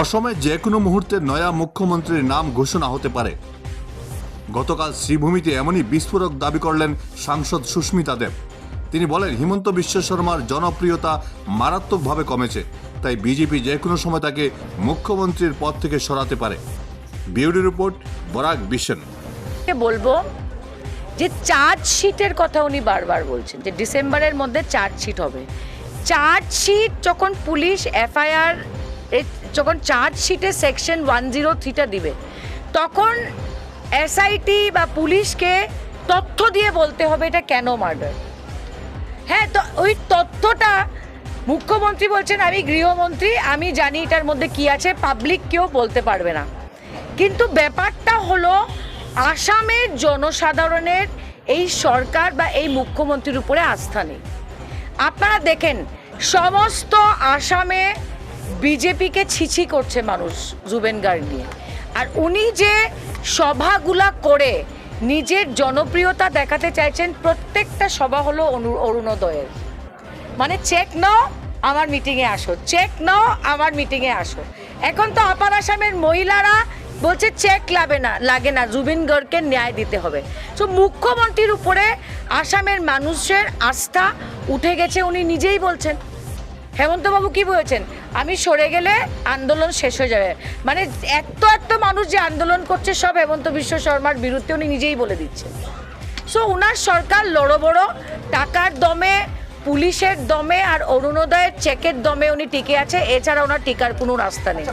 অসমে যে কোনো মুহূর্তে নয়া মুখ্যমন্ত্রীর নাম ঘোষণা হতে পারে। গতকাল শ্রীভূমিতে এমনই বিস্ফোরক দাবি করলেন সাংসদ সুস্মিতা দেব। তিনি বলেন, হিমন্ত বিশ্ব শর্মার জনপ্রিয়তা মারাত্মকভাবে কমেছে, তাই বিজেপি যে কোনো সময় তাকে মুখ্যমন্ত্রীর পদ থেকে সরাতে পারে। বিউটি রিপোর্ট, বরাক বিশন বলব? যে চার্জশিটের কথা উনি বারবার বলছেন, যে ডিসেম্বরের মধ্যে চার্জশিট হবে। চার্জশিট যখন পুলিশ, এফআইআর যখন চার্জশিটে সেকশন ওয়ান জিরো থ্রিটা দিবে, তখন এসআইটি বা পুলিশকে তথ্য দিয়ে বলতে হবে এটা কেন মার্ডার হ্যাঁ তো ওই তথ্যটা মুখ্যমন্ত্রী বলছেন, আমি গৃহমন্ত্রী, আমি জানি এটার মধ্যে কি আছে পাবলিক কেউ বলতে পারবে না। কিন্তু ব্যাপারটা হলো, আসামের জনসাধারণের এই সরকার বা এই মুখ্যমন্ত্রীর উপরে আস্থা নেই। আপনারা দেখেন, সমস্ত আসামে বিজেপিকে ছিছি করছে মানুষ জুবেন গার্গ নিয়ে। আর উনি যে সভাগুলা করে নিজের জনপ্রিয়তা দেখাতে চাইছেন, প্রত্যেকটা সভা হলো অরুণোদয়ের। মানে চেক নাও, আমার মিটিংয়ে আসো। চেক নাও, আমার মিটিংয়ে আসো। এখন তো আপার আসামের মহিলারা বলছে চেক লাগে না লাগে না, জুবিন গর্গকে ন্যায় দিতে হবে। তো মুখ্যমন্ত্রীর উপরে আসামের মানুষের আস্থা উঠে গেছে, উনি নিজেই বলছেন। হেমন্তবাবু কি বলেছেন? আমি সরে গেলে আন্দোলন শেষ হয়ে যাবে। মানে এত এত মানুষ যে আন্দোলন করছে সব হেমন্ত বিশ্ব শর্মার বিরুদ্ধে উনি নিজেই বলে দিচ্ছে। সো উনার সরকার বড় বড়, টাকার দমে, পুলিশের দমে আর অরুণোদয়ের চেকের দমে উনি টিকে আছে, এছাড়া ওনার টিকার কোনো রাস্তা নেই।